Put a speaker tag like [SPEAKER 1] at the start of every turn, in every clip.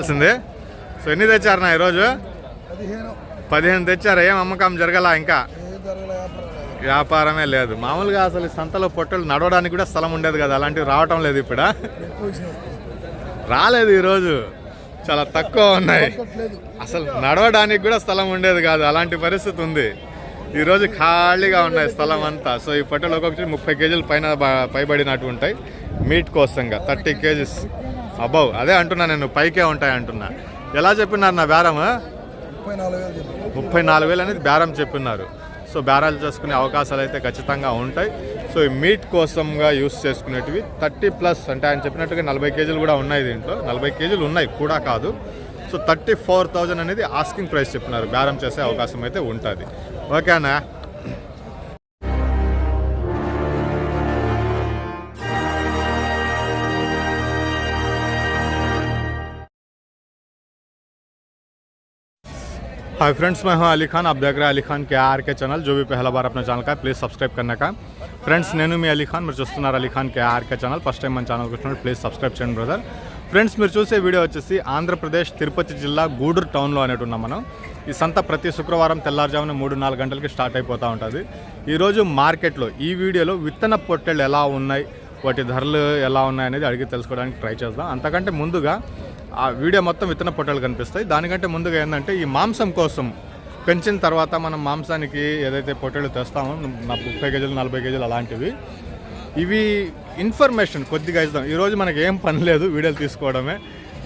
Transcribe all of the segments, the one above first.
[SPEAKER 1] వచ్చింది సో ఎన్ని తెచ్చారు నా ఈరోజు?
[SPEAKER 2] పదిహేను.
[SPEAKER 1] పదిహేను తెచ్చారు? ఏం అమ్మకం జరగల ఇంకా. వ్యాపారమే లేదు. మామూలుగా అసలు సంతలో పొట్టలు నడవడానికి కూడా స్థలం ఉండేది కదా అలాంటివి రావటం లేదు ఇప్పుడు. రాలేదు ఈరోజు. చాలా తక్కువ ఉన్నాయి. అసలు నడవడానికి కూడా స్థలం ఉండేది కాదు అలాంటి పరిస్థితి ఉంది. ఈరోజు ఖాళీగా ఉన్నాయి స్థలం అంతా. సో ఈ పొట్టలు ఒక్కొక్కటి ముప్పై కేజీల పైన పైబడినట్టు ఉంటాయి. మీట్ కోసంగా థర్టీ కేజీస్. అబౌవ్. అదే అంటున్నా నేను పైకే ఉంటాయి అంటున్నా. ఎలా చెప్పినారు నా బేరం
[SPEAKER 2] ముప్పై నాలుగు వేలు
[SPEAKER 1] అనేది బేరం చెప్పిన్నారు సో బేరాలు చేసుకునే అవకాశాలు అయితే ఖచ్చితంగా ఉంటాయి. సో ఈ మీట్ కోసంగా యూస్ చేసుకునేటివి థర్టీ ప్లస్ అంటే ఆయన చెప్పినట్టుగా నలభై కేజీలు కూడా ఉన్నాయి దీంట్లో. నలభై కేజీలు ఉన్నాయి కూడా కాదు. సో థర్టీ ఫోర్ థౌజండ్ అనేది ఆస్కింగ్ ప్రైస్ చెప్పినారు. బేరం చేసే అవకాశం అయితే ఉంటుంది. ఓకేనా हाय फ्रेंड्स मैं हूं अली खान आप देख रहे हैं अली खान के आर के चैनल जो भी पहला बार अपने चैनल का है प्लीज़ सब्सक्राइब करने का ఫ్రెండ్స్ నేను మీ అలీ ఖాన్ మీరు చూస్తున్నారు Ali Khan K RK channel first time మన ఛానల్కి వచ్చినప్పుడు ప్లీజ్ సబ్స్క్రైబ్ చేయండి బ్రదర్ ఫ్రెండ్స్ మీరు చూసే వీడియో వచ్చేసి ఆంధ్రప్రదేశ్ తిరుపతి జిల్లా గూడూరు టౌన్లో అనేటి ఉన్నాం మనం ఈ సంత ప్రతి శుక్రవారం తెల్లారుజామున మూడు నాలుగు గంటలకి స్టార్ట్ అయిపోతూ ఉంటుంది ఈరోజు మార్కెట్లో ఈ వీడియోలో విత్తన పొట్టెళ్ళు ఎలా ఉన్నాయి వాటి ధరలు ఎలా ఉన్నాయి అనేది అడిగి తెలుసుకోవడానికి ట్రై చేద్దాం అంతకంటే ముందుగా ఆ వీడియో మొత్తం విత్తన పొట్టలు కనిపిస్తాయి. దానికంటే ముందుగా ఏంటంటే ఈ మాంసం కోసం పెంచిన తర్వాత మనం మాంసానికి ఏదైతే పొట్టేలు తెస్తామో ముప్పై కేజీలు నలభై కేజీలు అలాంటివి ఇవి ఇన్ఫర్మేషన్ కొద్దిగా ఇస్తాం. ఈరోజు మనకి ఏం పని లేదు వీడియోలు తీసుకోవడమే.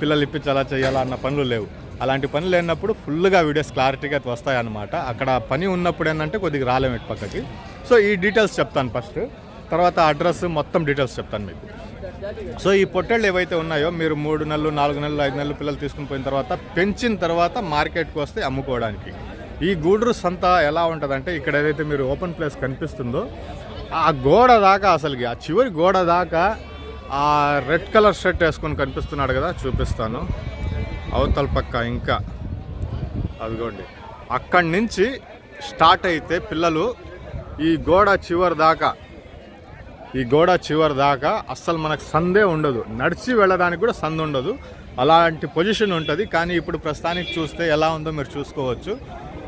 [SPEAKER 1] పిల్లలు ఇప్పించాలా చేయాలా అన్న పనులు లేవు. అలాంటి పనులు లేనప్పుడు ఫుల్గా వీడియోస్ క్లారిటీగా వస్తాయన్నమాట. అక్కడ పని ఉన్నప్పుడు ఏంటంటే కొద్దిగా రాలేము ఇటు పక్కకి. సో ఈ డీటెయిల్స్ చెప్తాను ఫస్ట్. తర్వాత అడ్రస్ మొత్తం డీటెయిల్స్ చెప్తాను మీకు. సో ఈ పొట్టళ్ళు ఏవైతే ఉన్నాయో మీరు మూడు నెలలు నాలుగు నెలలు ఐదు నెలలు పిల్లలు తీసుకుని పోయిన తర్వాత పెంచిన తర్వాత మార్కెట్కి వస్తే అమ్ముకోవడానికి. ఈ గూడూరు సంత ఎలా ఉంటుందంటే ఇక్కడ ఏదైతే మీరు ఓపెన్ ప్లేస్ కనిపిస్తుందో ఆ గోడ దాకా అసలుకి ఆ చివరి గోడ దాకా ఆ రెడ్ కలర్ షర్ట్ వేసుకొని కనిపిస్తున్నాడు కదా చూపిస్తాను. అవతల పక్క ఇంకా అదిగోండి. అక్కడి నుంచి స్టార్ట్ అయితే పిల్లలు ఈ గోడ చివరి దాకా ఈ గోడ చివరి దాకా అస్సలు మనకు సందే ఉండదు. నడిచి వెళ్ళడానికి కూడా సందు ఉండదు. అలాంటి పొజిషన్ ఉంటుంది. కానీ ఇప్పుడు ప్రస్తుతానికి చూస్తే ఎలా ఉందో మీరు చూసుకోవచ్చు.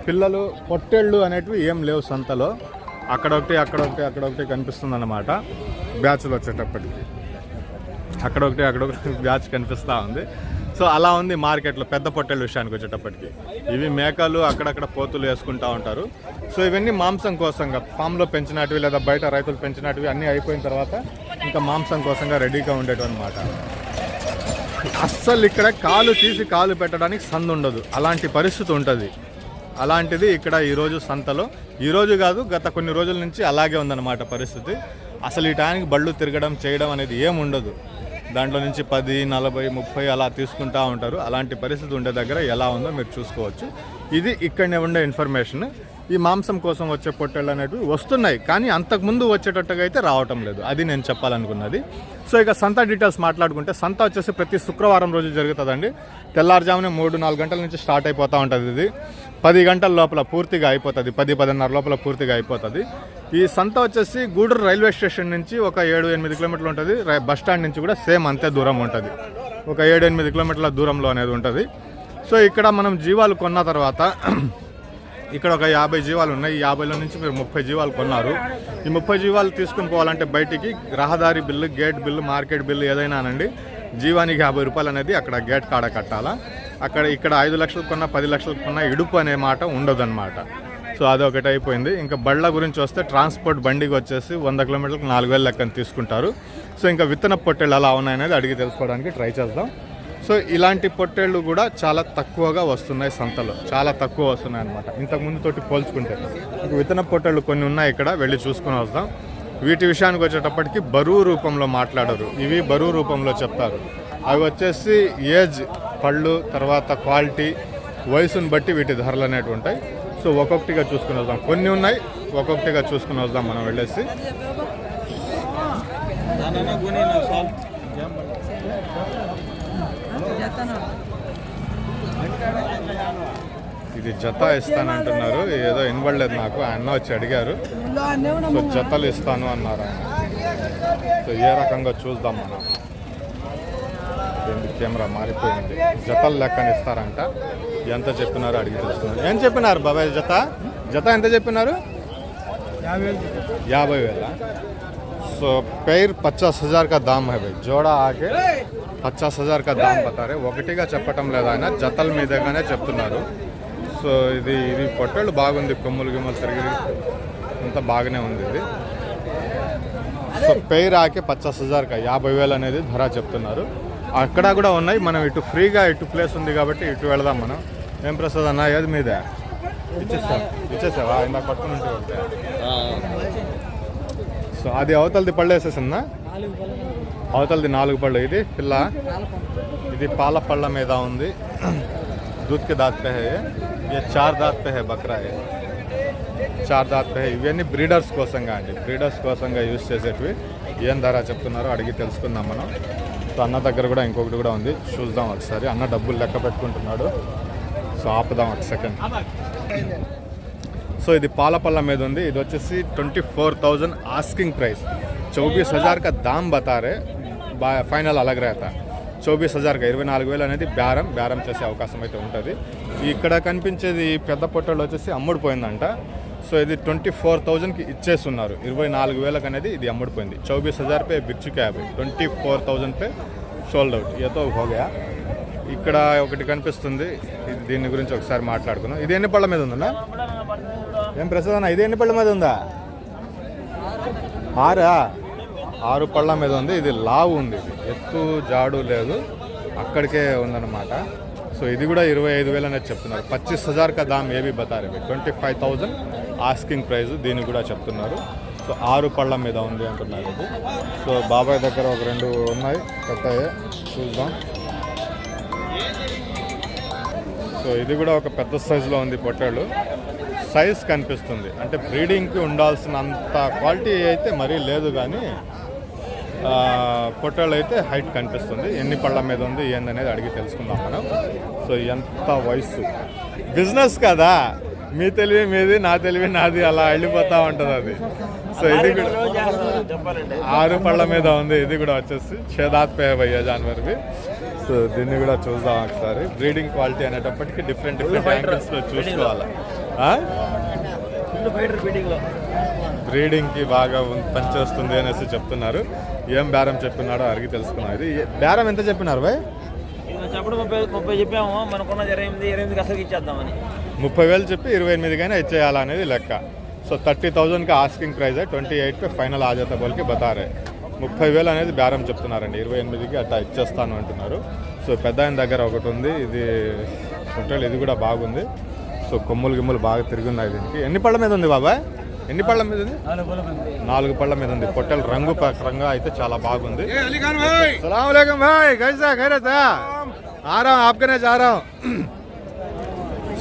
[SPEAKER 1] పిల్లలు పొట్టేళ్ళు అనేటివి ఏం లేవు సంతలో. అక్కడ ఒకటి అక్కడ ఒకటి అక్కడ ఒకటి కనిపిస్తుంది అన్నమాట బ్యాచ్లు వచ్చేటప్పటికి. అక్కడ ఒకటి అక్కడ ఒకటి బ్యాచ్ కనిపిస్తూ ఉంది. సో అలా ఉంది మార్కెట్లో పెద్ద పొట్టెల విషయానికి వచ్చేటప్పటికి. ఇవి మేకలు అక్కడక్కడ పోతులు వేసుకుంటూ ఉంటారు. సో ఇవన్నీ మాంసం కోసంగా ఫామ్లో పెంచినటివి లేదా బయట రైతులు పెంచినటివి అన్నీ అయిపోయిన తర్వాత ఇంకా మాంసం కోసంగా రెడీగా ఉండేటివి అనమాట అస్సలు ఇక్కడ కాలు తీసి కాలు పెట్టడానికి సందు ఉండదు. అలాంటి పరిస్థితి ఉంటుంది. అలాంటిది ఇక్కడ ఈరోజు సంతలో. ఈరోజు కాదు గత కొన్ని రోజుల నుంచి అలాగే ఉందన్నమాట పరిస్థితి. అసలు ఈ టైంకి బళ్ళు తిరగడం చేయడం అనేది ఏముండదు. ఉండదు దాంట్లో నుంచి పది నలభై ముప్పై అలా తీసుకుంటూ ఉంటారు. అలాంటి పరిస్థితి ఉండే దగ్గర ఎలా ఉందో మీరు చూసుకోవచ్చు. ఇది ఇక్కడనే ఉండే ఇన్ఫర్మేషన్. ఈ మాంసం కోసం వచ్చే పొట్టేళ్ళు అనేటివి వస్తున్నాయి కానీ అంతకుముందు వచ్చేటట్టుగా అయితే రావటం లేదు. అది నేను చెప్పాలనుకున్నది. సో ఇక సంత డీటెయిల్స్ మాట్లాడుకుంటే సంత వచ్చేసి ప్రతి శుక్రవారం రోజు జరుగుతుందండి. తెల్లారుజామున మూడు నాలుగు గంటల నుంచి స్టార్ట్ అయిపోతూ ఉంటుంది ఇది. పది గంటల లోపల పూర్తిగా అయిపోతుంది. పది పదిన్నర లోపల పూర్తిగా అయిపోతుంది. ఈ సంత వచ్చేసి గూడూరు రైల్వే స్టేషన్ నుంచి ఒక ఏడు ఎనిమిది కిలోమీటర్లు ఉంటుంది. బస్ స్టాండ్ నుంచి కూడా సేమ్ అంతే దూరం ఉంటుంది. ఒక ఏడు ఎనిమిది కిలోమీటర్ల దూరంలో అనేది ఉంటుంది. సో ఇక్కడ మనం జీవాలు కొన్న తర్వాత ఇక్కడ ఒక యాభై జీవాలు ఉన్నాయి. ఈ యాభైలో నుంచి మీరు ముప్పై జీవాలు కొన్నారు. ఈ ముప్పై జీవాలు తీసుకుని పోవాలంటే బయటికి రహదారి bill gate bill market bill ఏదైనా అనండి. జీవానికి యాభై రూపాయలు అనేది అక్కడ గేట్ కాడ కట్టాలా. అక్కడ ఇక్కడ ఐదు లక్షలు కొన్న పది లక్షలు కొన్న ఇడుపు అనే మాట ఉండదన్నమాట. సో అదొకటి అయిపోయింది. ఇంకా బళ్ళ గురించి వస్తే ట్రాన్స్పోర్ట్ బండికి వచ్చేసి వంద కిలోమీటర్లకు నాలుగు వేల లెక్కన తీసుకుంటారు. సో ఇంకా విత్తన పొట్టేళ్ళు అలా ఉన్నాయనేది అడిగి తెలుసుకోవడానికి ట్రై చేద్దాం. సో ఇలాంటి పొట్టేళ్ళు కూడా చాలా తక్కువగా వస్తున్నాయి సంతలో. చాలా తక్కువ వస్తున్నాయి అనమాట ఇంతకుముందు తోటి పోల్చుకుంటే. విత్తన పొట్టేళ్ళు కొన్ని ఉన్నాయి ఇక్కడ వెళ్ళి చూసుకుని వద్దాం. వీటి విషయానికి వచ్చేటప్పటికి బరువు రూపంలో మాట్లాడరు. ఇవి బరువు రూపంలో చెప్తారు. అవి వచ్చేసి ఏజ్ పళ్ళు తర్వాత క్వాలిటీ వయసుని బట్టి వీటి ధరలు అనేటివి ఉంటాయి. సో ఒక్కొక్కటిగా చూసుకుని వద్దాం. కొన్ని ఉన్నాయి ఒక్కొక్కటిగా చూసుకుని వద్దాం మనం వెళ్ళేసి. ఇది జత ఇస్తానంటున్నారు. ఏదో ఇన్వడలేదు నాకు. అన్న వచ్చి అడిగారు. సో జతలు ఇస్తాను అన్నారు. సో ఏ రకంగా చూద్దాం మనం. ఎందుకు కెమెరా మారిపోయింది. జతలు లెక్కనిస్తారంట. ఎంత చెప్పినారు అడిగి తెలుసుకున్నారు ఏం చెప్పినారు బాబాయ్ జత? జత ఎంత చెప్పినారు?
[SPEAKER 2] యాభై వేల?
[SPEAKER 1] సో పెయిర్ పచాస్ హజార్ కా దామ్ హై భయ్. జోడా ఆగే పచాస్ హజార్ కా దామ్ బతారే. ఒకటిగా చెప్పటం లేదా జతల మీదగానే చెప్తున్నారు. సో ఇది ఇది పొట్టళ్ళు బాగుంది. కొమ్ములు గిమ్మలు తిరిగి అంత బాగానే ఉంది ఇది. సో పెయిర్ ఆకే పచాస్ హజార్ కా యాభై వేలు అనేది ధర చెప్తున్నారు. అక్కడ కూడా ఉన్నాయి మనం ఇటు ఫ్రీగా ఇటు ప్లేస్ ఉంది కాబట్టి ఇటు వెళదాం మనం ఏం ప్రసాద్ అన్న ఏది మీదే ఇచ్చేసావా ఇచ్చేసావా ఇందాక పట్టుకుని ఉంటే ఒకటే. సో అది అవతలది పళ్ళు వేసేసిందా అవతలది నాలుగు పళ్ళు ఇది పిల్ల ఇది పాల పళ్ళ మీద ఉంది दूध के दांत पे है ये ये चार दांत पे है बकरा है చార్ దాత్ పే ఇవన్నీ బ్రీడర్స్ కోసంగా అండి బ్రీడర్స్ కోసంగా యూజ్ చేసేటివి ఏం ధర చెప్తున్నారో అడిగి తెలుసుకుందాం మనం సో అన్న దగ్గర కూడా ఇంకొకటి కూడా ఉంది. చూద్దాం ఒకసారి. అన్న డబ్బులు లెక్క పెట్టుకుంటున్నాడు. సో ఆపుదాం ఒక సెకండ్ సో ఇది పాలపల్ల మీద ఉంది. ఇది వచ్చేసి twenty four thousand asking price Chaubis హజార్ కా దామ్ బతారే. బా ఫైనల్ అలగ్రేత చౌబీస్ హజార్గా ఇరవై నాలుగు వేలు అనేది బేరం. బేరం చేసే అవకాశం అయితే ఉంటుంది. ఇక్కడ కనిపించేది పెద్ద పొట్టలు వచ్చేసి అమ్ముడుపోయిందంట సో ఇది ట్వంటీ ఫోర్ థౌజండ్కి ఇచ్చేస్తున్నారు. ఇరవై నాలుగు వేలకు అనేది ఇది అమ్ముడిపోయింది. చౌబీస్ హజార్ పే బిర్చు క్యాబ్ ట్వంటీ ఫోర్ థౌజండ్ పే షోల్డ్ అవుట్ ఏతో హోగా ఇక్కడ ఒకటి కనిపిస్తుంది. దీని గురించి ఒకసారి మాట్లాడుకుందాం. ఇది ఎన్ని పళ్ళ మీద ఉందన్నా? ఏం ప్రసాద్ అన్న ఇది ఎన్ని పళ్ళ మీద ఉందా? ఆరా? ఆరు పళ్ళ మీద ఉంది. ఇది లావు ఉంది. ఎత్తు జాడు లేదు. అక్కడికే ఉందన్నమాట. సో ఇది కూడా ఇరవై ఐదు వేలు అనేది చెప్తున్నారు. పచ్చిస్ హజార్ కా దామ్ ఏవి బతారే twenty five thousand asking price దీన్ని కూడా చెప్తున్నారు. సో ఆరు పళ్ళ మీద ఉంది అంటున్నారు ఇది. సో బాబాయ్ దగ్గర ఒక రెండు ఉన్నాయి కొత్తవి చూద్దాం. సో ఇది కూడా ఒక పెద్ద సైజులో ఉంది పొట్టేళ్ళు. సైజ్ కనిపిస్తుంది. అంటే బ్రీడింగ్కి ఉండాల్సినంత క్వాలిటీ అయితే మరీ లేదు కానీ ఆ, పొట్టేళ్ళు అయితే హైట్ కనిపిస్తుంది. ఎన్ని పళ్ళ మీద ఉంది ఏందనేది అడిగి తెలుసుకుందాం మనం. సో ఎంత వయసు బిజినెస్ కదా. మీ తెలివి మీది నా తెలివి నాది అలా వెళ్ళిపోతా ఉంటుంది అది. సో ఇది కూడా ఆరు పళ్ళ మీద ఉంది ఇది కూడా వచ్చేసి చేదాత్ పే భయ్యా జాన్వర్వి సో దీన్ని కూడా చూద్దాం ఒకసారి. బ్రీడింగ్ క్వాలిటీ అనేటప్పటికి డిఫరెంట్ డిఫరెంట్ యాంగిల్స్లో చూసుకోవాలి. బ్రీడింగ్కి బాగా పనిచేస్తుంది అనేసి చెప్తున్నారు. ఏం బేరం చెప్పినాడో అడిగి తెలుసుకున్నాం. ఇది బేరం ఎంత చెప్పినారు భయ్?
[SPEAKER 3] చెప్పడం ముప్పై ముప్పై చెప్పాము. మనకున్న ఇరవై ఎనిమిది ఇరవై ఎనిమిది అసలు ఇచ్చేద్దామని.
[SPEAKER 1] ముప్పై వేలు చెప్పి ఇరవై ఎనిమిదికైనా ఇచ్చేయాలనేది లెక్క. సో థర్టీ థౌజండ్కి ఆస్కింగ్ ప్రైస్ ట్వంటీ ఎయిట్ పే ఫైనల్ ఆజాత బోల్కి బతారే. ముప్పై వేలు అనేది బేరం చెప్తున్నారండి. ఇరవై ఎనిమిదికి అట్లా ఇచ్చేస్తాను అంటున్నారు. సో పెద్ద ఆయన దగ్గర ఒకటి ఉంది ఇది హోటల్ ఇది కూడా బాగుంది. సో కొమ్ములు గిమ్ములు బాగా తిరుగున్నాయి దీనికి. ఎన్ని పళ్ళ మీద ఉంది బాబాయ్? ఎన్ని పళ్ళ మీద ఉంది? నాలుగు పళ్ళ మీద ఉంది. పొట్టెలు రంగు ప్రకారంగా అయితే చాలా బాగుంది. సలాం భాయ్. కైసా ఖైరతా ఆరాం ఆప్కనే చారాం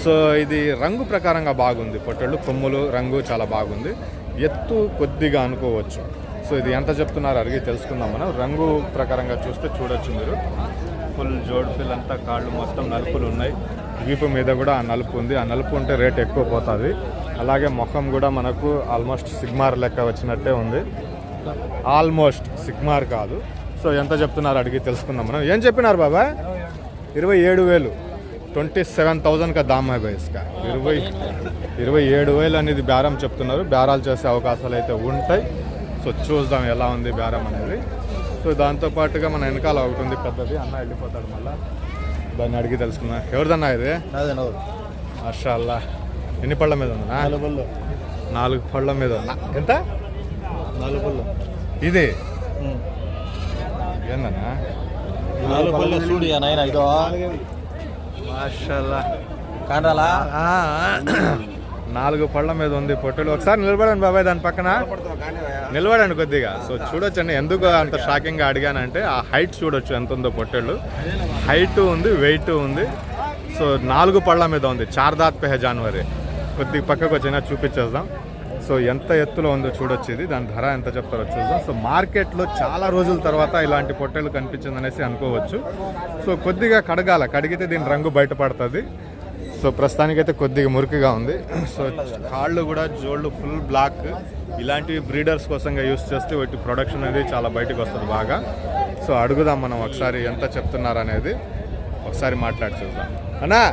[SPEAKER 1] సో ఇది రంగు ప్రకారంగా బాగుంది. పొట్టెళ్ళు కొమ్ములు రంగు చాలా బాగుంది. ఎత్తు కొద్దిగా అనుకోవచ్చు. సో ఇది ఎంత చెప్తున్నారు అడిగి తెలుసుకుందాం మనం. రంగు ప్రకారంగా చూస్తే చూడొచ్చు మీరు. ఫుల్ జోడుపిల్లంతా కాళ్ళు మొత్తం నలుపులు ఉన్నాయి. వీపు మీద కూడా ఆ నలుపు ఉంది. ఆ నలుపు ఉంటే రేట్ ఎక్కువ పోతుంది. అలాగే ముఖం కూడా మనకు ఆల్మోస్ట్ సిగ్మార్ లెక్క వచ్చినట్టే ఉంది. ఆల్మోస్ట్ సిగ్మార్ కాదు. సో ఎంత చెప్తున్నారు అడిగి తెలుసుకుందాం మనం. ఏం చెప్పినారు బాబా ఇరవై ఏడు వేలు. ట్వంటీ సెవెన్ థౌజండ్ కా దామ్ హై భాయ్ ఇస్కా. ఇరవై ఇరవై ఏడు వేలు అనేది బేరం చెప్తున్నారు. బేరాలు చేసే అవకాశాలు అయితే ఉంటాయి. సో చూద్దాం ఎలా ఉంది బేరం అనేది. సో దాంతో పాటుగా మన వెనకాల ఒకటి ఉంది పెద్దది. అన్న వెళ్ళిపోతాడు మళ్ళా. దాన్ని అడిగి తెలుసుకుందాం. ఎవరిదన్నా ఇది? మాషాల్లా. ఎన్ని పళ్ళ మీద ఉందా నాలుగు పళ్ళ. మీద ఉందా? ఎంత?
[SPEAKER 2] నాలుగు పళ్ళు.
[SPEAKER 1] ఇది? ఏందన్నా?
[SPEAKER 3] నాలుగు పళ్ళు చూడు నాయన ఇదో.
[SPEAKER 1] నాలుగు పళ్ళ మీద ఉంది పొట్టలు. ఒకసారి నిలబడండి బాబాయ్ దాని పక్కన. నిలబడండి కొద్దిగా. సో చూడొచ్చండి ఎందుకు అంత షాకింగ్గా అడిగానంటే ఆ హైట్ చూడొచ్చు ఎంత ఉందో పొట్టేళ్ళు. హైట్ ఉంది వెయిట్ ఉంది. సో నాలుగు పళ్ళ మీద ఉంది చార్ దాత్ పే హై జాన్వరి కొద్దిగా పక్కకు వచ్చినా చూపించేద్దాం. సో ఎంత ఎత్తులో ఉందో చూడొచ్చు ఇది దాని ధర ఎంత చెప్తారో చూద్దాం. సో మార్కెట్లో చాలా రోజుల తర్వాత ఇలాంటి పొట్టేలు కనిపించింది అనేసి అనుకోవచ్చు. సో కొద్దిగా కడగాల. కడిగితే దీని రంగు బయటపడుతుంది. సో ప్రస్తుతానికైతే కొద్దిగా మురికిగా ఉంది. సో కాళ్ళు కూడా జోళ్ళు ఫుల్ బ్లాక్. ఇలాంటివి బ్రీడర్స్ కోసంగా యూస్ చేస్తే వాటి ప్రొడక్షన్ అనేది చాలా బయటకు వస్తుంది బాగా. సో అడుగుదాం మనం ఒకసారి ఎంత చెప్తున్నారు అనేది. ఒకసారి మాట్లాడి చూద్దాం. అన్నా!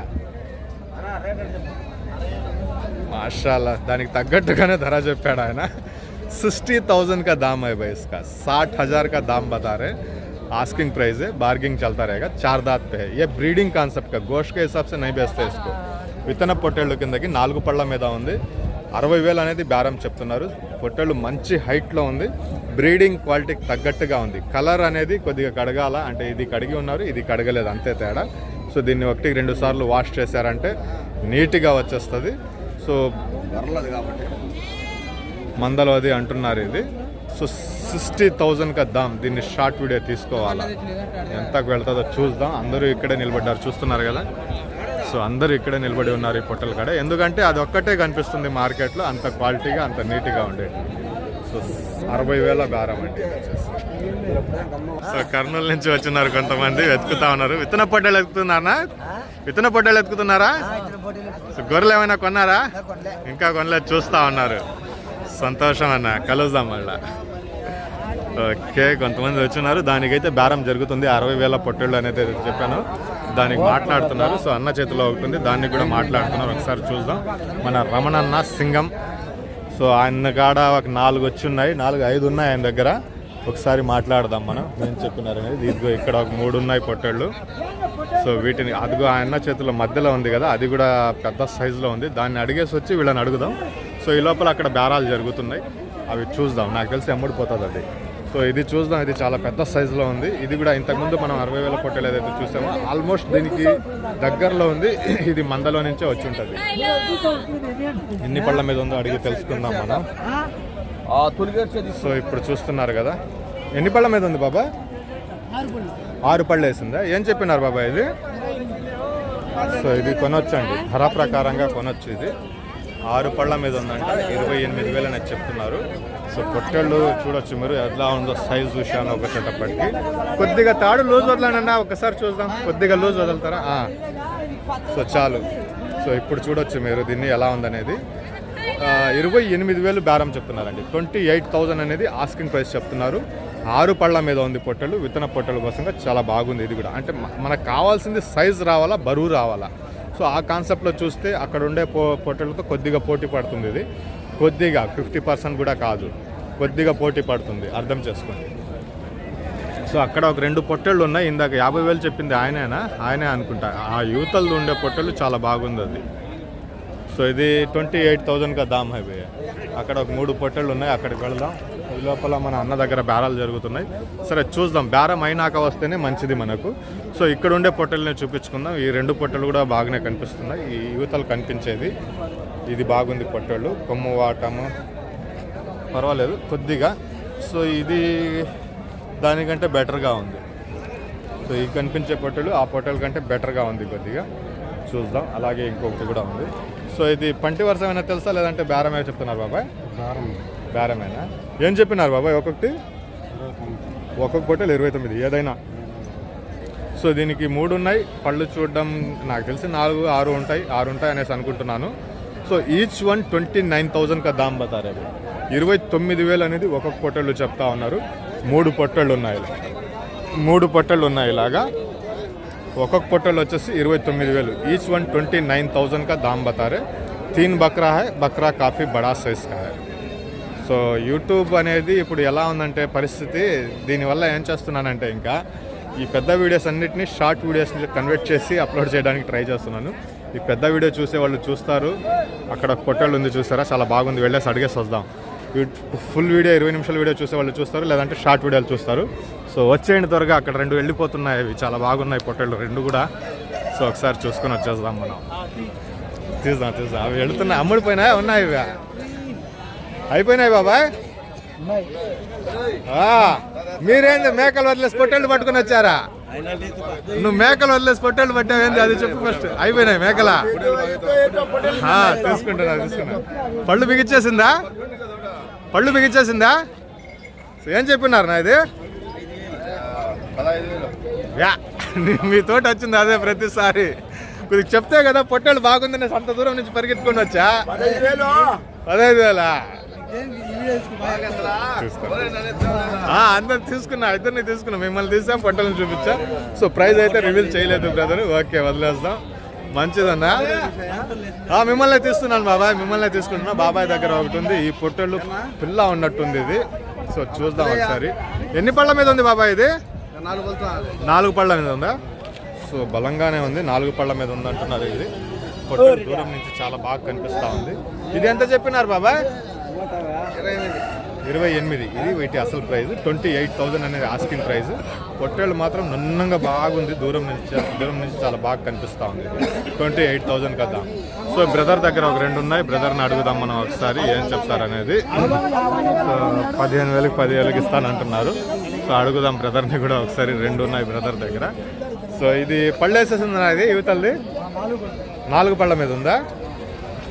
[SPEAKER 1] माशाल्लाह దానికి తగ్గట్టుగానే ధర చెప్పాడు ఆయన सिक्सटी थाउजेंड का दाम है भाई इसका साठ हजार का दाम बता रहे आस्किंग प्राइस है बार्गिंग चलता रहेगा चार दांत पे है ये ब्रीडिंग कांसेप्ट का गोश्त के हिसाब से नहीं बेचते इसको విత్తన పొట్టేళ్ళు కిందకి నాలుగు పళ్ళ మీద ఉంది అరవై వేలు అనేది బేరం చెప్తున్నారు పొట్టేళ్ళు మంచి హైట్లో ఉంది బ్రీడింగ్ క్వాలిటీకి తగ్గట్టుగా ఉంది కలర్ అనేది కొద్దిగా కడగాల అంటే ఇది కడిగి ఉన్నారు ఇది కడగలేదు అంతే తేడా సో దీన్ని ఒకటి రెండు సార్లు వాష్ చేశారంటే నీట్గా వచ్చేస్తుంది సో మందలో అది అంటున్నారు ఇది. సో సిక్స్టీ థౌజండ్ కా దామ్ దీన్ని షార్ట్ వీడియో తీసుకోవాలా? ఎంతకు వెళ్తుందో చూద్దాం. అందరూ ఇక్కడే నిలబడ్డారు చూస్తున్నారు కదా? సో అందరూ ఇక్కడే నిలబడి ఉన్నారు ఈ పొట్టల కాడ. ఎందుకంటే అది ఒక్కటే కనిపిస్తుంది మార్కెట్లో అంత క్వాలిటీగా అంత నీట్గా ఉండేది. సో అరవై వేల బేరం అండి. సో కర్నూలు నుంచి వచ్చినారు కొంతమంది వెతుకుతా ఉన్నారు. విత్తన పొట్టలు వెతుకుతున్నారా విత్తన పొట్టేలు వెతుకుతున్నారా సో గొర్రెలు ఏమైనా కొన్నారా? ఇంకా కొనలేదు చూస్తా ఉన్నారు. సంతోషం అన్న కలుద్దాం మళ్ళా. ఓకే కొంతమంది వచ్చినారు. దానికైతే బేరం జరుగుతుంది. అరవై వేల పొట్టేళ్ళు అనేది చెప్పాను. దానికి మాట్లాడుతున్నారు. సో అన్న చేతిలో ఒకటి ఉంది దాన్ని కూడా మాట్లాడుతున్నారు. ఒకసారి చూద్దాం. మన రమణన్న సింగం సో ఆయన కాడ ఒక నాలుగు వచ్చి ఉన్నాయి నాలుగు ఐదు ఉన్నాయి ఆయన దగ్గర. ఒకసారి మాట్లాడదాం మనం ఏం చెప్పినారు అనేది. ఇదిగో ఇక్కడ ఒక మూడు ఉన్నాయి పొట్టళ్ళు. సో వీటిని అదిగో ఆయన చేతిలో మధ్యలో ఉంది కదా అది కూడా పెద్ద సైజులో ఉంది. దాన్ని అడిగేసి వచ్చి వీళ్ళని అడుగుదాం. సో ఈ లోపల అక్కడ బేరాలు జరుగుతున్నాయి. అవి చూద్దాం. నాకు తెలిసి అమ్ముడిపోతుంది అది. సో ఇది చూద్దాం ఇది చాలా పెద్ద సైజులో ఉంది. ఇది కూడా ఇంతకుముందు మనం అరవై వేల పొట్టేలు ఏదైతే చూసామో ఆల్మోస్ట్ దీనికి దగ్గరలో ఉంది. ఇది మందలో నుంచే వచ్చి ఉంటుంది. ఎన్ని పళ్ళ మీద ఉందో అడిగి తెలుసుకుందాం మనం. సో ఇప్పుడు చూస్తున్నారు కదా. ఎన్ని పళ్ళ మీద ఉంది బాబా? ఆరు పళ్ళు వేసిందా? ఏం చెప్పినారు బాబా ఇది? సో ఇది కొనొచ్చండి. ధర ప్రకారంగా కొనొచ్చు ఇది. ఆరు పళ్ళ మీద ఉందంట ఇరవై ఎనిమిది వేలు అనేది చెప్తున్నారు. సో పొట్టేళ్ళు చూడొచ్చు మీరు ఎలా ఉందో సైజ్ చూశాను ఒక చెట్టప్పటికి కొద్దిగా తాడు లూజ్ వదలండి ఒకసారి చూద్దాం. కొద్దిగా లూజ్ వదులుతారా. సో చాలు. సో ఇప్పుడు చూడొచ్చు మీరు దీన్ని ఎలా ఉందనేది. ఇరవై ఎనిమిది వేలు బేరం చెప్తున్నారండి. ట్వంటీ ఎయిట్ థౌజండ్ అనేది ఆస్కింగ్ ప్రైస్ చెప్తున్నారు. ఆరు పళ్ళ మీద ఉంది పొట్టెలు విత్తన పొట్టెల కోసంగా చాలా బాగుంది ఇది కూడా. అంటే మనకు కావాల్సింది సైజ్ రావాలా బరువు రావాలా? సో ఆ కాన్సెప్ట్లో చూస్తే అక్కడ ఉండే పో పొట్టెలతో కొద్దిగా పోటీ పడుతుంది ఇది. కొద్దిగా ఫిఫ్టీ పర్సెంట్ కూడా కాదు. కొద్దిగా పోటీ పడుతుంది. అర్థం చేసుకోండి. సో అక్కడ ఒక రెండు పొట్టెళ్ళు ఉన్నాయి. ఇందాక యాభై వేలు చెప్పింది ఆయనేనా? ఆయనే అనుకుంటా. ఆ యూతలు ఉండే పొట్టెలు చాలా బాగుంది అది. సో ఇది ట్వంటీ ఎయిట్ థౌజండ్గా దామ్ హైవే అక్కడ ఒక మూడు పొట్టెళ్ళు ఉన్నాయి. అక్కడికి వెళ్దాం. ఈ లోపల మన అన్న దగ్గర బేరాలు జరుగుతున్నాయి. సరే చూద్దాం. బేరం అయినాక వస్తేనే మంచిది మనకు. సో ఇక్కడ ఉండే పొట్టెల్ని చూపించుకుందాం. ఈ రెండు పొట్టెలు కూడా బాగానే కనిపిస్తున్నాయి. ఈ యువతలు కనిపించేది ఇది బాగుంది పొట్టెళ్ళు. కొమ్ము వాటము. పర్వాలేదు కొద్దిగా. సో ఇది దానికంటే బెటర్గా ఉంది. సో ఈ కనిపించే పొట్టెలు ఆ పొట్టెల కంటే బెటర్గా ఉంది కొద్దిగా. చూద్దాం. అలాగే ఇంకొకటి కూడా ఉంది. సో ఇది పంటి వరుస ఏమైనా తెలుసా? లేదంటే బేరమే చెప్తున్నారు బాబాయ్? బేరమేనా? ఏం చెప్పినారు బాబాయ్ ఒక్కొక్కటి? ఒక్కొక్క పొట్టెలు ఇరవై తొమ్మిది ఏదైనా. సో దీనికి మూడు ఉన్నాయి. పళ్ళు చూడడం నాకు తెలిసి నాలుగు ఆరు ఉంటాయి. ఆరు ఉంటాయి అనేసి అనుకుంటున్నాను. So each one twenty nine థౌజండ్గా దామ్ బతారే ఇరవై తొమ్మిది వేలు అనేది ఒక్కొక్క పొట్టెళ్ళు చెప్తా ఉన్నారు. మూడు పొట్టెళ్ళు ఉన్నాయి. మూడు పొట్టెళ్ళు ఉన్నాయి ఇలాగా. ఒక్కొక్క పొట్టెలు వచ్చేసి ఇరవై తొమ్మిది వేలు. Each one twenty nine thousand కా దామ్ బతారే. తీన్ బక్రా హై బక్రా కాఫీ బడా సైజ్ కా హై. సో యూట్యూబ్ అనేది ఇప్పుడు ఎలా ఉందంటే పరిస్థితి దీనివల్ల ఏం చేస్తున్నానంటే ఇంకా ఈ పెద్ద వీడియోస్ అన్నిటిని షార్ట్ వీడియోస్ కన్వర్ట్ చేసి అప్లోడ్ చేయడానికి ట్రై చేస్తున్నాను. ఈ పెద్ద వీడియో చూసే వాళ్ళు చూస్తారు. అక్కడ ఒక పొట్టేళ్ళు ఉంది చూస్తారా చాలా బాగుంది. వెళ్ళేసి అడిగేసి వద్దాం ఫుల్ వీడియో ఇరవై నిమిషాల వీడియో చూసే వాళ్ళు చూస్తారు లేదంటే షార్ట్ వీడియోలు చూస్తారు. సో వచ్చేయండి త్వరగా. అక్కడ రెండు వెళ్ళిపోతున్నాయి అవి. చాలా బాగున్నాయి పొట్టేళ్ళు రెండు కూడా. సో ఒకసారి చూసుకొని వచ్చేద్దాం మనం. తీద్దాం తీద్దాం. అవి వెళుతున్నాయి. అమ్ముడిపోయినా ఉన్నాయి ఇవి? అయిపోయినాయి బాబాయ్ మీరేంది మేకలు వదిలేసి పొట్టేళ్ళు పట్టుకుని వచ్చారా? నువ్వు మేకలు వదిలేసి పొట్టేళ్ళు పట్టావేంది? అది చెప్పు ఫస్ట్ అయిపోయినాయి మేకల? తీసుకుంటున్నా తీసుకున్నా పళ్ళు బిగించేసిందా పళ్ళు బిగించేసిందా ఏం చెప్పినారు నా ఇది? యా మీ తోట వచ్చింది అదే ప్రతిసారి. కొద్దిగా చెప్తే కదా పొట్టేళ్ళు బాగుంది అంత దూరం నుంచి పరిగెట్టుకుని వచ్చా? పదహైదు వేలా? అందరు తీసుకున్నా ఇద్దరిని తీసుకున్నా. మిమ్మల్ని తీసాం పొట్టలను చూపించా. సో ప్రైస్ అయితే రివీల్ చేయలేదు బ్రదర్. ఓకే వదిలేస్తాం మంచిదన్నా? ఆ, మిమ్మల్ని తీస్తున్నాను బాబాయ్. మిమ్మల్ని తీసుకుంటున్నా. బాబాయ్ దగ్గర ఒకటి ఉంది. ఈ పొట్టేళ్ళు పిల్ల ఉన్నట్టుంది ఇది. సో చూద్దాం ఒకసారి. ఎన్ని పళ్ళ మీద ఉంది బాబాయ్ ఇది?
[SPEAKER 2] నాలుగు
[SPEAKER 1] పళ్ళ. మీద ఉందా? సో బలంగానే ఉంది. నాలుగు పళ్ళ మీద ఉంది అంటున్నారు ఇది పొట్టేలు దూరం నుంచి చాలా బాగా కనిపిస్తా ఉంది. ఇది ఎంత చెప్పినారు బాబాయ్?
[SPEAKER 2] ఇరవై ఎనిమిది.
[SPEAKER 1] ఇది వీటి అసలు ప్రైస్ ట్వంటీ ఎయిట్ థౌజండ్ అనేది ఆస్కింగ్ ప్రైస్ పొట్టేళ్ళు మాత్రం నున్నంగా బాగుంది. దూరం నుంచి దూరం నుంచి చాలా బాగా కనిపిస్తూ ఉంది. ట్వంటీ ఎయిట్ థౌజండ్ కదా. సో బ్రదర్ దగ్గర ఒక రెండు ఉన్నాయి. బ్రదర్ని అడుగుదాం మనం ఒకసారి ఏం చెప్తారనేది సో పదిహేను వేలకు పదివేలకు ఇస్తానంటున్నారు. సో అడుగుదాం బ్రదర్ని కూడా ఒకసారి. రెండు ఉన్నాయి బ్రదర్ దగ్గర. సో ఇది పళ్ళేసేసింది ఇది యువతల్ది? నాలుగు పళ్ళ మీద ఉందా?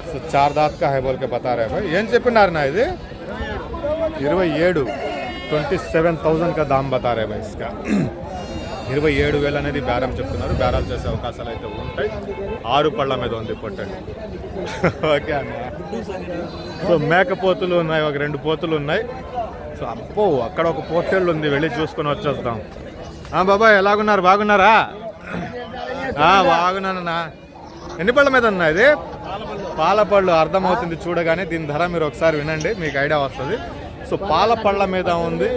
[SPEAKER 1] సో చార్ దాత్ కా హై బోల్ భాయ్ ఏం చెప్పినారు నా ఇది ఇరవై ఏడు ట్వంటీ సెవెన్ థౌజండ్ కా దామ్ బతా భాయ్ ఇస్కా ఇరవై ఏడు వేలు అనేది బేరం చెప్తున్నారు. బేరాలు చేసే అవకాశాలు అయితే ఉంటాయి. ఆరు పళ్ళ మీద ఉంది పొట్టండి ఓకే అన్న. సో మేకపోతులు ఉన్నాయి ఒక రెండు పోతులు ఉన్నాయి. సో అప్పో అక్కడ ఒక పోటేళ్ళు ఉంది. వెళ్ళి చూసుకొని వచ్చేస్తాం ఆ బాబాయ్ ఎలాగున్నారు? బాగున్నారా? ఆ, బాగున్నానన్నా. ఎన్ని పళ్ళ మీద ఉన్నా ఇది? పాల పళ్ళు అర్థమవుతుంది చూడగానే దీని ధర మీరు ఒకసారి వినండి మీకు ఐడియా వస్తుంది. సో పాల పళ్ళ మీద ఉంది.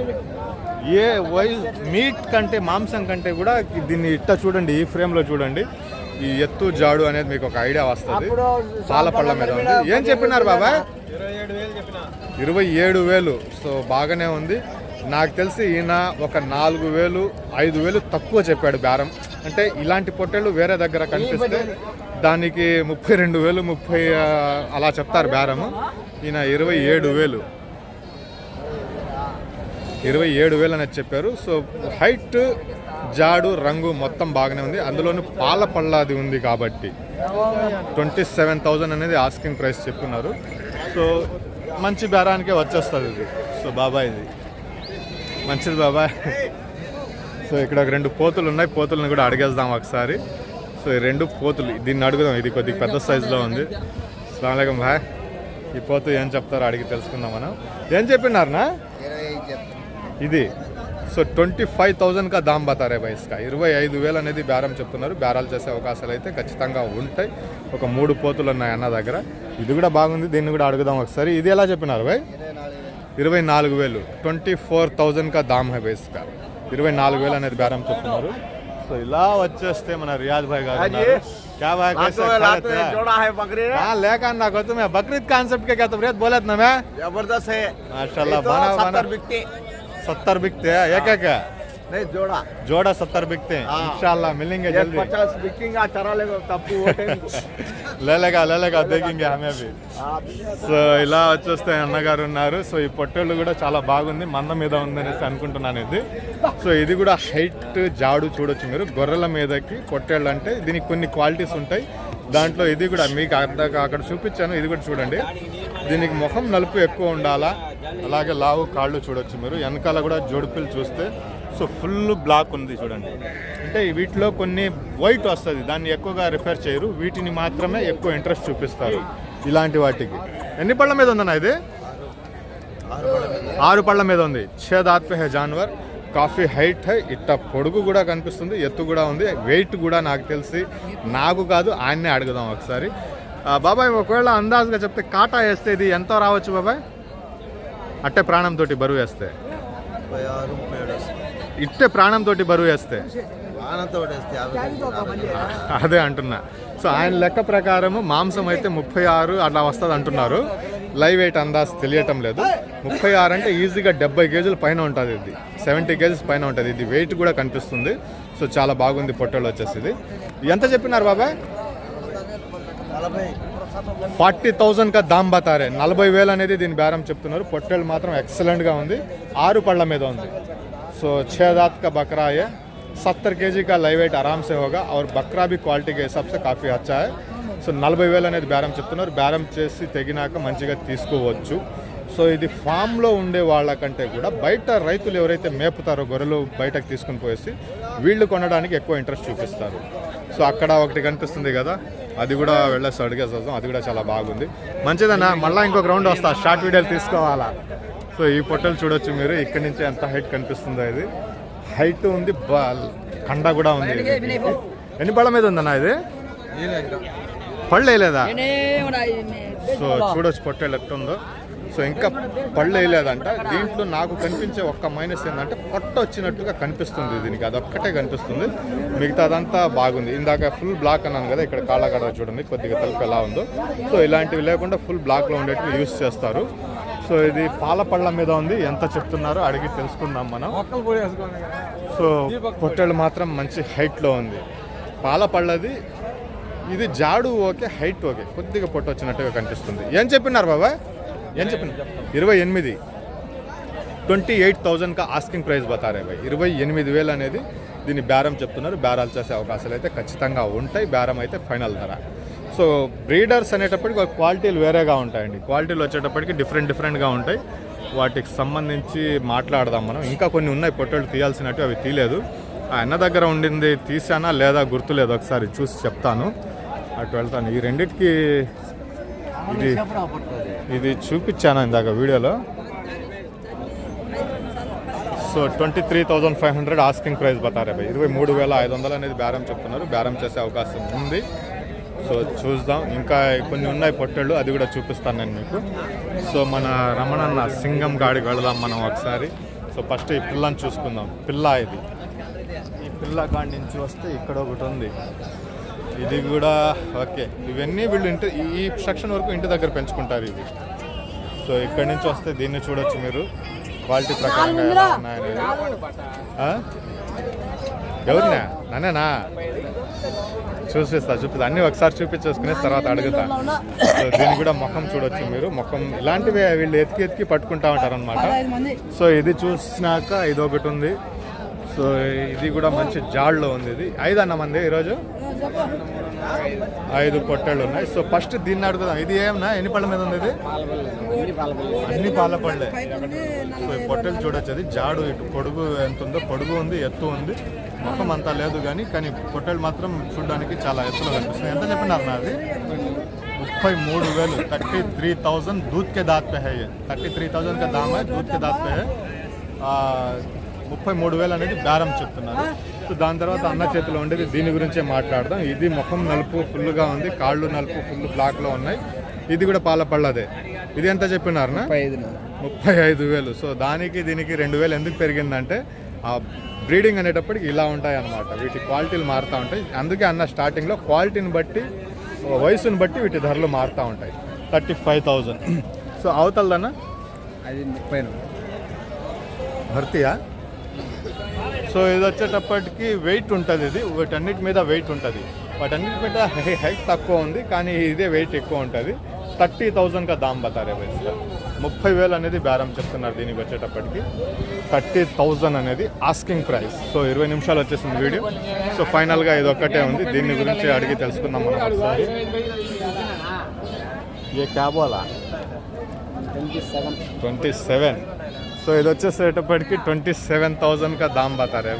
[SPEAKER 1] ఏ వైజ్ మీట్ కంటే మాంసం కంటే కూడా దీన్ని ఇట్ట చూడండి ఈ ఫ్రేమ్లో చూడండి. ఈ ఎత్తు జాడు అనేది మీకు ఒక ఐడియా వస్తుంది. పాల పళ్ళ మీద ఉంది. ఏం చెప్పినారు బాబాయ్?
[SPEAKER 2] ఇరవై ఏడు వేలు చెప్పిన.
[SPEAKER 1] ఇరవై ఏడు వేలు. సో బాగానే ఉంది. నాకు తెలిసి ఈయన ఒక నాలుగు వేలు ఐదు వేలు తక్కువ చెప్పాడు బేరం. అంటే ఇలాంటి పొట్టేళ్ళు వేరే దగ్గర కనిపిస్తే దానికి ముప్పై రెండు వేలు ముప్పై అలా చెప్తారు బేరము. ఈయన ఇరవై ఏడు వేలు. ఇరవై ఏడు వేలు అనేది చెప్పారు. సో హైట్ జాడు రంగు మొత్తం బాగానే ఉంది. అందులోని పాల పళ్ళాది ఉంది కాబట్టి ట్వంటీ సెవెన్ థౌజండ్ అనేది ఆస్కింగ్ ప్రైస్ చెప్పున్నారు సో మంచి బేరానికే వచ్చేస్తుంది ఇది. సో బాబాయ్ ఇది. మంచిది బాబాయ్. సో ఇక్కడ ఒక రెండు పోతులు ఉన్నాయి. పోతులను కూడా అడిగేద్దాం ఒకసారి. సో ఈ రెండు పోతులు దీన్ని అడుగుదాం ఇది కొద్దిగా పెద్ద సైజులో ఉంది. అస్సలం భాయ్. ఈ పోతు ఏం చెప్తారో అడిగి తెలుసుకుందాం మనం. ఏం చెప్పినారనా? ఇది. సో ట్వంటీ ఫైవ్ థౌజండ్గా దామ్ బతారే ఇరవై ఐదు వేలు అనేది బేరం చెప్తున్నారు. బేరాలు చేసే అవకాశాలు అయితే ఖచ్చితంగా ఉంటాయి. ఒక మూడు పోతులు ఉన్నాయి అన్న దగ్గర. ఇది కూడా బాగుంది దీన్ని కూడా అడుగుదాం ఒకసారి. ఇది ఎలా చెప్పినారు భాయ్?
[SPEAKER 2] ఇరవై నాలుగు వేలు.
[SPEAKER 1] ట్వంటీ ఫోర్ థౌజండ్గా దామ్ హై భాయ్ ఇస్కా. ఇరవై నాలుగు వేలు అనేది బేరం చెప్తున్నారు. सैलाव अच्छे हस्ते म्हणा रियाज भाई का क्या भाई कैसे में बकरीद कॉन्सेप्ट के क्या तुम बोलत ना
[SPEAKER 2] जबरदस्त है
[SPEAKER 1] माशाल्लाह
[SPEAKER 2] सत्तर बिकते.
[SPEAKER 1] सत्तर बिकते
[SPEAKER 2] नहीं जोड़ा
[SPEAKER 1] जोड़ा सत्तर बिकते हैं
[SPEAKER 2] हाँ।
[SPEAKER 1] इंशाल्लाह मिलेंगे
[SPEAKER 2] एक
[SPEAKER 1] जल्दी
[SPEAKER 2] पचास बिकेगा चरा लेगा तप्पू वो टाइम को।
[SPEAKER 1] ले लेगा ले लेगा देखेंगे हमें भी
[SPEAKER 2] हाँ,
[SPEAKER 1] సో ఇలా వచ్చేస్తే అన్నగారు ఉన్నారు సో ఈ పొట్టేళ్ళు కూడా చాలా బాగుంది మంద మీద ఉందనేసి అనుకుంటున్నాను ఇది సో ఇది కూడా హైట్ జాడు చూడొచ్చు మీరు గొర్రెల మీదకి పొట్టేళ్ళు అంటే దీనికి కొన్ని క్వాలిటీస్ ఉంటాయి దాంట్లో ఇది కూడా మీకు అక్కడ అక్కడ చూపించాను ఇది కూడా చూడండి దీనికి ముఖం నలుపు ఎక్కువ ఉండాలా అలాగే లావు కాళ్ళు చూడొచ్చు మీరు వెనకాల కూడా జోడుపిల్లు చూస్తే సో ఫుల్ బ్లాక్ ఉంది చూడండి. అంటే వీటిలో కొన్ని వైట్ వస్తుంది దాన్ని ఎక్కువగా రిఫర్ చేయరు. వీటిని మాత్రమే ఎక్కువ ఇంట్రెస్ట్ చూపిస్తారు ఇలాంటి వాటికి. ఎన్ని పళ్ళ మీద ఉందన్న ఇది? ఆరు పళ్ళ మీద ఉంది. ఛేదాత్ పే హే జాన్వర్. కాఫీ హైట్ హై ఇట్ట పొడుగు కూడా కనిపిస్తుంది ఎత్తు కూడా ఉంది వెయిట్ కూడా నాకు తెలిసి నాకు కాదు ఆయన్నే అడుగుదాం ఒకసారి. బాబాయ్ ఒకవేళ అందాజుగా చెప్తే కాటా వేస్తే ఇది ఎంత రావచ్చు బాబాయ్? అట్టే ప్రాణంతో బరువు వేస్తే. ఇట్టే ప్రాణంతో బరువు వేస్తే. అదే అంటున్నా. సో ఆయన లెక్క ప్రకారం మాంసం అయితే ముప్పై ఆరు అట్లా వస్తుంది అంటున్నారు. లైవ్ వెయిట్ అందాజ్ తెలియటం లేదు. ముప్పై ఆరు అంటే ఈజీగా డెబ్బై కేజీల పైన ఉంటుంది ఇది. సెవెంటీ కేజీస్ పైన ఉంటుంది ఇది. వెయిట్ కూడా కనిపిస్తుంది. సో చాలా బాగుంది పొట్టేళ్ళు వచ్చేసి ఇది. ఎంత చెప్పినారు బాబాయ్ ఫార్టీ థౌజండ్ కా దామ్ బతారే. నలభై వేలు అనేది దీని బేరం చెప్తున్నారు. పొట్టేళ్ళు మాత్రం ఎక్సలెంట్గా ఉంది. ఆరు పళ్ళ మీద ఉంది. సో छह दांत का बकरा है सत्तर के जी का लाइव वेट आराम से होगा और बकरा भी क्वालिटी के हिसाब से काफ़ी अच्छा है సో నలభై వేలు అనేది బేరం చెప్తున్నారు బేరం చేసి తెగినాక మంచిగా తీసుకోవచ్చు సో ఇది ఫామ్లో ఉండే వాళ్ళకంటే కూడా బయట రైతులు ఎవరైతే మేపుతారో గొర్రెలు బయటకు తీసుకుని పోయేసి వీళ్ళు కొనడానికి ఎక్కువ ఇంట్రెస్ట్ చూపిస్తారు సో అక్కడ ఒకటి కనిపిస్తుంది కదా అది కూడా వెళ్ళేసి అడిగేసి వస్తాం అది కూడా చాలా బాగుంది మంచిదన్నా మళ్ళీ ఇంకొక రౌండ్ వస్తా షార్ట్ వీడియోలు తీసుకోవాలా సో ఈ పొట్టలు చూడొచ్చు మీరు. ఇక్కడ నుంచి ఎంత హైట్ కనిపిస్తుందో ఇది? హైట్ ఉంది కండ కూడా ఉంది ఇది. ఎన్ని పళ్ళ మీద ఉందన్నా ఇది? పళ్ళు వేయలేదా? సో చూడొచ్చు పొట్టేళ్ళు ఎట్టుందో సో ఇంకా పళ్ళు వేయలేదంట. దీంట్లో నాకు కనిపించే ఒక్క మైనస్ ఏంటంటే పొట్ట వచ్చినట్టుగా కనిపిస్తుంది దీనికి. అదొక్కటే కనిపిస్తుంది. మిగతా అదంతా బాగుంది. ఇందాక ఫుల్ బ్లాక్ అన్నాను కదా ఇక్కడ కాళ్ళగడ చూడండి కొద్దిగా తలుపు ఎలా ఉందో. సో ఇలాంటివి లేకుండా ఫుల్ బ్లాక్లో ఉండేటివి యూస్ చేస్తారు. సో ఇది పాల పళ్ళ మీద ఉంది. ఎంత చెప్తున్నారో అడిగి తెలుసుకుందాం మనం. సో పొట్టేళ్ళు మాత్రం మంచి హైట్లో ఉంది. పాల పళ్ళది ఇది జాడు ఓకే హైట్ ఓకే. కొద్దిగా పొట్ట వచ్చినట్టుగా కనిపిస్తుంది. ఏం చెప్పినారు బాబా? ఏం చెప్పిన ఇరవై ఎనిమిది. ట్వంటీ ఎయిట్ థౌజండ్ కా ఆస్కింగ్ ప్రైస్ బతారే భాయ్ ఇరవై ఎనిమిది వేలు అనేది దీన్ని బేరం చెప్తున్నారు. బేరాలు చేసే అవకాశాలు అయితే ఖచ్చితంగా ఉంటాయి. బేరం అయితే ఫైనల్ ధర. సో బ్రీడర్స్ అనేటప్పటికి ఒక క్వాలిటీలు వేరేగా ఉంటాయండి. క్వాలిటీలు వచ్చేటప్పటికి డిఫరెంట్ డిఫరెంట్గా ఉంటాయి. వాటికి సంబంధించి మాట్లాడదాం మనం. ఇంకా కొన్ని ఉన్నాయి పొట్టేళ్ళు తీయాల్సినట్టు అవి తీయలేదు. ఆ అన్న దగ్గర ఉండింది తీసానా లేదా గుర్తులేదు. ఒకసారి చూసి చెప్తాను. అటు వెళ్తాను. ఈ రెండింటికి ఇది ఇది చూపించాను ఇందాక వీడియోలో. So twenty three thousand five hundred asking price బతారే ఇరవై మూడు వేల ఐదు వందలు అనేది బేరం చెప్తున్నారు. బేరం చేసే అవకాశం ఉంది. సో చూద్దాం. ఇంకా కొన్ని ఉన్నాయి పొట్టేళ్ళు అది కూడా చూపిస్తాను నేను మీకు. సో మన రమణన్న సింగం గాడికి వెళదాం మనం ఒకసారి. సో ఫస్ట్ ఈ పిల్లని చూసుకుందాం. పిల్ల ఇది. ఈ పిల్ల కాడి నుంచి వస్తే ఇక్కడ ఒకటి ఉంది. ఇది కూడా ఓకే. ఇవన్నీ వీళ్ళు ఇంటి ఈ- సెక్షన్ వరకు ఇంటి దగ్గర పెంచుకుంటారు ఇవి. సో ఇక్కడి నుంచి వస్తే దీన్ని చూడొచ్చు మీరు. క్వాలిటీ ప్రకారంగా ఎలా ఎవరినా? నన్నేనా? చూపిస్తా చూపిస్తా. అన్ని ఒకసారి చూపించేసుకునే తర్వాత అడుగుతా. సో దీన్ని కూడా ముఖం చూడొచ్చు మీరు. ముఖం ఇలాంటివి వీళ్ళు ఎతికి ఎతికి పట్టుకుంటా ఉంటారు అనమాట సో ఇది చూసినాక ఇది ఒకటి ఉంది. సో ఇది కూడా మంచి జాడ్లో ఉంది ఇది. ఐదు అన్న మంది ఈరోజు? ఐదు పొట్టళ్ళు ఉన్నాయి. సో ఫస్ట్ దీన్ని అడుగుదాం. ఇది ఏమన్నా? ఎన్ని పళ్ళ మీద ఉంది ఇది? అన్ని పాల పళ్ళే. సో ఈ పొట్టలు చూడొచ్చు. అది జాడు ఇటు పొడుగు ఎంత ఉందో పొడుగు ఉంది ఎత్తు ఉంది. ముఖం అంతా లేదు కానీ కానీ పొట్టలు మాత్రం చూడడానికి చాలా ఎత్తులో కనిపిస్తుంది ఎంత చెప్పినారు నాది ముప్పై మూడు వేలు. థర్టీ త్రీ థౌజండ్ దూద్ కే దాత్ పే హై. థర్టీ త్రీ థౌజండ్ కా దామ్ హై దూద్ కే దాత్ పే హై ముప్పై మూడు వేలు అనేది బేరం చెప్తున్నారు. సో దాని తర్వాత అన్న చేతిలో ఉండేది. దీని గురించే మాట్లాడదాం. ఇది ముఖం నలుపు ఫుల్గా ఉంది. కాళ్ళు నలుపు ఫుల్ బ్లాక్లో ఉన్నాయి. ఇది కూడా పాల పళ్ళదే ఇది ఎంత చెప్పినారనా ముప్పై ఐదు వేలు. సో దానికి దీనికి రెండు వేలు ఎందుకు పెరిగిందంటే ఆ బ్రీడింగ్ అనేటప్పటికి ఇలా ఉంటాయి అన్నమాట వీటి క్వాలిటీలు మారుతూ ఉంటాయి. అందుకే అన్న స్టార్టింగ్లో క్వాలిటీని బట్టి వయసుని బట్టి వీటి ధరలు మారుతూ ఉంటాయి. థర్టీ ఫైవ్ థౌజండ్ సో అవతలదన్న?
[SPEAKER 2] అది ముప్పై
[SPEAKER 1] భర్తీయా? సో ఇది వచ్చేటప్పటికి వెయిట్ ఉంటుంది ఇది. వీటన్నిటి మీద వెయిట్ ఉంటుంది. వాటన్నిటి మీద హై హైట్ తక్కువ ఉంది కానీ ఇదే వెయిట్ ఎక్కువ ఉంటుంది. థర్టీ థౌజండ్గా దామ్ బతారే వయసులో ముప్పై వేలు అనేది బేరం చెప్తున్నారు దీనికి వచ్చేటప్పటికి. థర్టీ థౌజండ్ అనేది ఆస్కింగ్ ప్రైస్ సో ఇరవై నిమిషాలు వచ్చేసింది వీడియో. సో ఫైనల్గా ఇది ఒక్కటే ఉంది. దీని గురించి అడిగి తెలుసుకుందాం మనం ఒకసారి. ఏ క్యాబ్ అలా ట్వంటీ సెవెన్. సో ఇది వచ్చేసేటప్పటికి ట్వంటీ సెవెన్ థౌజండ్ కా దామ్ బతారే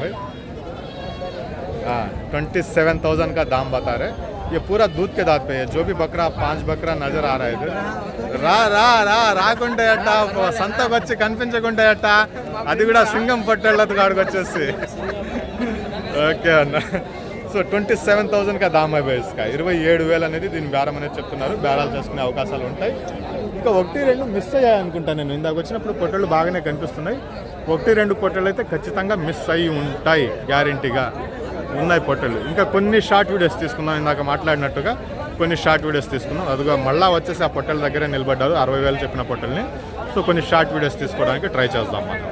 [SPEAKER 1] ట్వంటీ సెవెన్ థౌజండ్ కా దామ్ బతారే ये पूरा दूध के दांत पे है जो भी बकरा पांच बकरा नजर आ रहा है इधर రా రా రా రాకుంటే అట్ట సంతకు వచ్చి కనిపించకుంటే అట్ట అది కూడా సింగం పట్టేళ్ళతో కాడికి వచ్చేసి ఓకే అన్న సో ట్వంటీ సెవెన్ థౌసండ్ కా దామ్ అయిపోయి ఇసుక ఇరవై ఏడు వేలు అనేది దీని బేరం అనేది చెప్తున్నారు బేరాలు చేసుకునే అవకాశాలు ఉంటాయి ఇంకా ఒకటి రెండు మిస్ అయ్యాయి అనుకుంటా నేను ఇందాక వచ్చినప్పుడు పొట్టలు బాగానే కనిపిస్తున్నాయి ఒకటి రెండు పొట్టలు అయితే ఖచ్చితంగా మిస్ అయ్యి ఉంటాయి గ్యారంటీగా ఉన్నాయి పొట్టలు ఇంకా కొన్ని షార్ట్ వీడియోస్ తీసుకుందాం ఇందాక మాట్లాడినట్టుగా కొన్ని షార్ట్ వీడియోస్ తీసుకున్నాం అదిగా మళ్ళీ వచ్చేసి ఆ పొట్టల దగ్గరే నిలబడ్డారు. అరవై వేలు చెప్పిన పొట్టల్ని సో కొన్ని షార్ట్ వీడియోస్ తీసుకోవడానికి ట్రై చేద్దాం మనం.